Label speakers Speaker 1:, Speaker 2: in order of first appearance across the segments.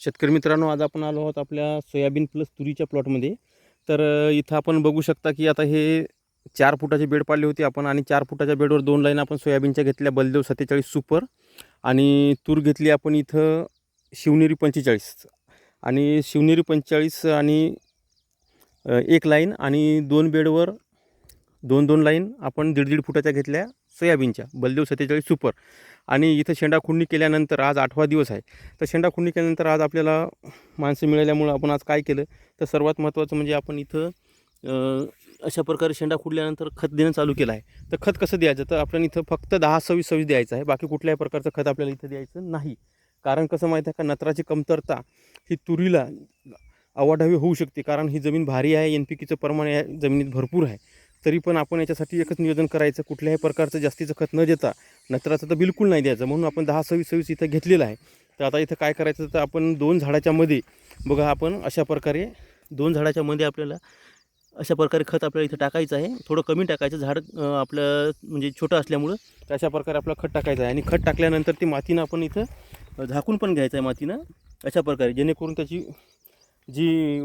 Speaker 1: शेतकरी मित्रांनो आज आपण आलो आहोत आपल्या सोयाबीन प्लस तुरीच्या प्लॉटमध्ये. तर इथं आपण बघू शकता की आता हे चार फुटाचे बेड पाडले होते आपण आणि चार फुटाच्या बेडवर दोन लाईन आपण सोयाबीनच्या घेतल्या बलदेव सत्तेचाळीस सुपर. आणि तूर घेतली आपण इथं शिवनेरी पंचेचाळीस. आणि शिवनेरी पंचेचाळीस आणि एक लाईन आणि दोन बेडवर दोन दोन लाईन आपण दीड दीड फुटाच्या घेतल्या. सोयाबीनच्या बलदेव सत्तेचाळीस सुपर. आणि इथं शेंडा खुडणी केल्यानंतर आज आठवा दिवस आहे. तर शेंडा खुंडणी केल्यानंतर आज आपल्याला माणसं मिळाल्यामुळं आपण आज काय केलं? तर सर्वात महत्त्वाचं म्हणजे आपण इथं अशा प्रकारे शेंडा खुडल्यानंतर खत देणं चालू केलं आहे. तर खत कसं द्यायचं? तर आपल्याला इथं फक्त दहा सव्वीस सव्वीस द्यायचं आहे. बाकी कुठल्याही प्रकारचं खत आपल्याला इथं द्यायचं नाही. कारण कसं माहीत आहे का? नत्राची कमतरता ही तुरीला अवाढावी होऊ शकते. कारण ही जमीन भारी आहे. एन पी केचं प्रमाण या जमिनीत भरपूर आहे. तरी पण आपण याच्यासाठी एकच नियोजन करायचं कुठल्याही प्रकारचं जास्तीचं खत न देता नत्राचं तर बिलकुल नाही द्यायचं. म्हणून आपण दहा सव्वीस सव्वीस इथं घेतलेलं आहे. तर आता इथं काय करायचं तर आपण दोन झाडाच्या मध्ये बघा आपण अशा प्रकारे दोन झाडाच्या मध्ये आपल्याला अशा प्रकारे खत आपल्याला इथं टाकायचं आहे. थोडं कमी टाकायचं. झाड आपलं म्हणजे छोटं असल्यामुळं तर अशा प्रकारे आपलं खत टाकायचं आहे. आणि खत टाकल्यानंतर ती मातीनं आपण इथं झाकून पण घ्यायचं आहे मातीनं. अशा प्रकारे जेणेकरून त्याची जी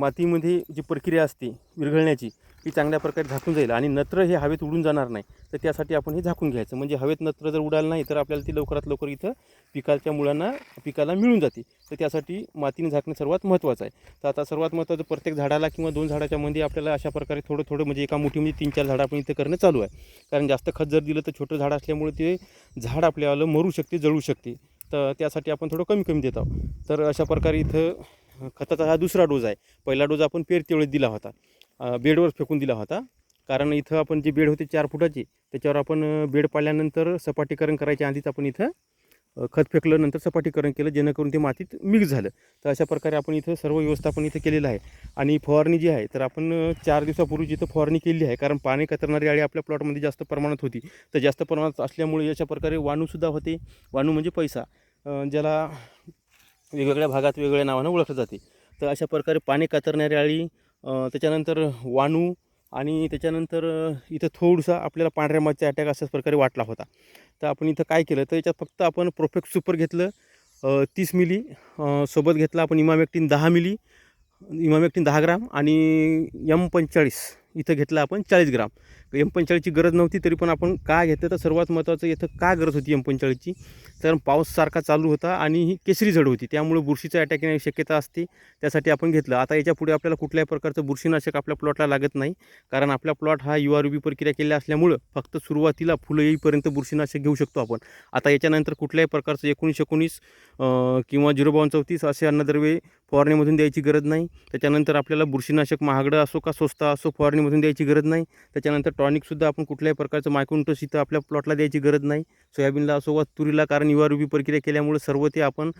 Speaker 1: मातीमध्ये जी प्रक्रिया असते विरघळण्याची ती चांगल्या प्रकारे झाकून जाईल आणि नत्र हे हवेत उडून जाणार नाही तर त्यासाठी आपण हे झाकून घ्यायचं. म्हणजे हवेत नत्र जर उडालं नाही तर आपल्याला ती लवकरात लवकर इथं पिकाच्या मुळांना पिकाला मिळून जाते. तर त्यासाठी मातीने झाकणं सर्वात महत्त्वाचं आहे. तर आता सर्वात महत्त्वाचं प्रत्येक झाडाला किंवा दोन झाडाच्या मध्ये आपल्याला अशा प्रकारे थोडं थोडं म्हणजे एका मुठीमध्ये म्हणजे तीन चार झाडं आपण इथं करणं चालू आहे. कारण जास्त खत जर दिलं तर छोटं झाड असल्यामुळे ते झाड आपल्याला मरू शकते जळू शकते. तर त्यासाठी आपण थोडं कमी कमी देत आहोत. तर अशा प्रकारे इथं खताचा हा दुसरा डोस आहे. पहिला डोस आपण पेरतेवेळी दिला होता. बेडवर फेकून दिला होता. कारण इथं आपण जे बेड होते चार फुटाचे त्याच्यावर आपण बेड पाडल्यानंतर सपाटीकरण करायच्या आधीच आपण इथं खत फेकलं नंतर सपाटीकरण केलं जेणेकरून ते मातीत मिक्स झालं. तर अशा प्रकारे आपण इथं सर्व व्यवस्थापन इथं केलेलं आहे. आणि फवारणी जी आहे तर आपण चार दिवसापूर्वी जिथं फवारणी केली आहे. कारण पाणी कतरणारी अळी आपल्या प्लॉटमध्ये जास्त प्रमाणात होती. तर जास्त प्रमाणात असल्यामुळे अशा प्रकारे वाणूसुद्धा होते. वाणू म्हणजे पैसा. ज्याला वेगवेगळ्या भागात वेगवेगळ्या नावानं ओळखलं जाते. तर अशा प्रकारे पाणी कातरणारी अळी त्याच्यानंतर वाणू आणि त्याच्यानंतर इथं थोडंसं आपल्याला पांढऱ्या मातीचा अटॅक अशाच प्रकारे वाटला होता. तर आपण इथं काय केलं? तर याच्यात फक्त आपण प्रोफेक्ट सुपर घेतलं तीस मिली सोबत घेतलं आपण इमामॅक्टिन दहा मिली इमामॅक्टिन दहा ग्राम आणि एम पंचेचाळीस. इथं घेतलं आपण चाळीस ग्राम. एम पंचेचाळीसची गरज नव्हती तरी पण आपण का घेतलं? तर सर्वात महत्त्वाचं इथं का गरज होती एम पंचेचाळीसची कारण पाऊस सारखा चालू होता आणि ही केसरी झड होती. त्यामुळे बुरशीचा अटॅक येण्याची शक्यता असते. त्यासाठी आपण घेतलं. आता याच्यापुढे आपल्याला कुठल्याही प्रकारचं बुरशीनाशक आपल्या प्लॉटला लागत नाही. कारण आपला प्लॉट हा यू आर बी प्रक्रिया केल्या असल्यामुळं फक्त सुरुवातीला फुलं येईपर्यंत बुरशीनाशक घेऊ शकतो आपण. आता याच्यानंतर कुठल्याही प्रकारचं एकोणीस एकोणीस किंवा झिरो बावन चौतीस असे अन्नद्रव्ये फवारणीमधून द्यायची गरज नाही. त्याच्यानंतर आपल्याला बुरशीनाशक महागडं असो का स्वस्त असो फवारणीमधून द्यायची गरज नाही. त्याच्यानंतर टॉनिकसुद्धा आपण कुठल्याही प्रकारचं मायक्रोन्टस इथं आपल्या प्लॉटला द्यायची गरज नाही. सोयाबीनला असो वा तुरीला कारण युवा आर प्रक्रिया केल्यामुळे सर्व ते आपण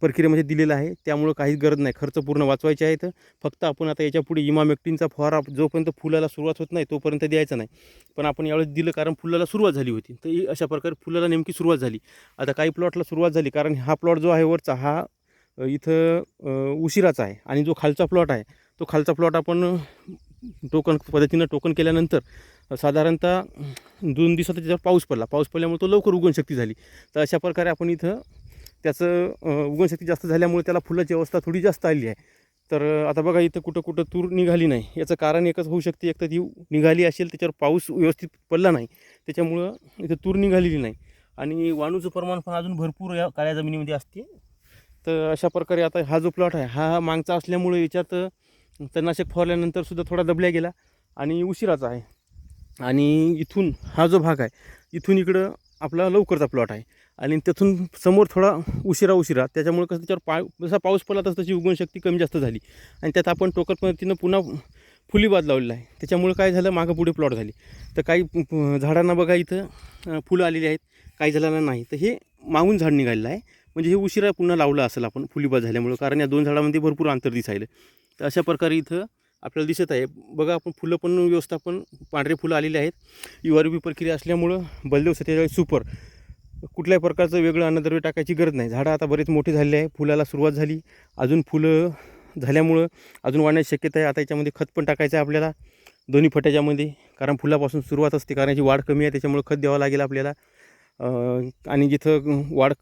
Speaker 1: प्रक्रियेमध्ये दिलेलं आहे. त्यामुळं काहीच गरज नाही. खर्च पूर्ण वाचवायचे आहे तर फक्त आपण आता याच्यापुढे इमामेक्टिनचा फवारा जोपर्यंत फुलाला सुरुवात होत नाही तोपर्यंत द्यायचा नाही. पण आपण यावेळेस दिलं कारण फुलाला सुरुवात झाली होती. तर अशा प्रकारे फुलाला नेमकी सुरुवात झाली. आता काही प्लॉटला सुरुवात झाली कारण हा प्लॉट जो आहे वरचा हा इथं उशिराचा आहे आणि जो खालचा प्लॉट आहे तो खालचा प्लॉट आपण टोकन पद्धतीनं टोकन केल्यानंतर साधारणतः दोन दिवसात त्याच्यावर पाऊस पडला. पाऊस पडल्यामुळे तो लवकर उगवणशक्ती झाली. तर अशा प्रकारे आपण इथं त्याचं उगणशक्ती उगवणशक्ती जास्त झाल्यामुळे त्याला फुलाची अवस्था थोडी जास्त आली आहे. तर आता बघा इथं कुठं कुठं तूर निघाली नाही. याचं कारण एकच होऊ शकते एक तर ती निघाली असेल त्याच्यावर पाऊस व्यवस्थित पडला नाही. त्याच्यामुळं इथं तूर निघालेली नाही. आणि वाणूचं प्रमाण पण अजून भरपूर या काळ्या जमिनीमध्ये असते. तर अशा प्रकारे आता हा जो प्लॉट आहे हा मागचा असल्यामुळे याच्यात तणनाशक फवारल्यानंतर सुद्धा थोडा दबल्या गेला आणि उशिराचा आहे. आणि इथून हा जो भाग आहे इथून इकडं आपला लवकरचा प्लॉट आहे. आणि तिथून समोर थोडा उशिरा उशिरा त्याच्यामुळे कसं त्याच्यावर पा जसा पाऊस पडला तसं त्याची उगवणशक्ती कमी जास्त झाली. आणि त्यात आपण टोकर पद्धतीनं पुन्हा फुली बाद लावलेला आहे. त्याच्यामुळे काय झालं मागं पुढे प्लॉट झाली. तर काही झाडांना बघा इथं फुलं आलेली आहेत काही झाडांना नाही. तर हे मागून झाड निघालेलं आहे. म्हणजे हे उशिरा पुन्हा लावलं असेल आपण फुलीबाज झाल्यामुळं. कारण या दोन झाडामध्ये भरपूर अंतर दिसायलं तर अशा प्रकारे इथं आपल्याला दिसत आहे. बघा आपण फुलं पण व्यवस्थापन पांढरे फुलं आलेले आहेत. यू आर बी प्रक्रिया असल्यामुळं बलदेव सत्तेचाळीस सुपर. कुठल्याही प्रकारचं वेगळं अन्नद्रव्य टाकायची गरज नाही. झाडं आता बरेच मोठे झालेले आहे. फुलाला सुरुवात झाली. अजून फुलं झाल्यामुळं अजून वाढण्याची शक्यता आहे. आता याच्यामध्ये खत पण टाकायचं आहे आपल्याला. दोन्ही फट्याच्यामध्ये कारण फुलापासून सुरुवात असते. कारण याची वाढ कमी आहे. त्याच्यामुळे खत द्यावं लागेल आपल्याला. आणि जिथं वाढ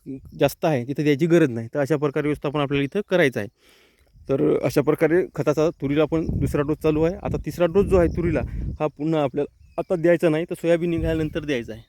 Speaker 1: जास्त आहे तिथं द्यायची गरज नाही तर अशा प्रकारे व्यवस्थापन आपल्याला इथं करायचं आहे. तर अशा प्रकारे खताचा तुरीला पण दुसरा डोस चालू आहे. आता तिसरा डोस जो आहे तुरीला हा पुन्हा आपल्याला आता द्यायचा नाही तर सोयाबीन निघाल्यानंतर द्यायचा आहे.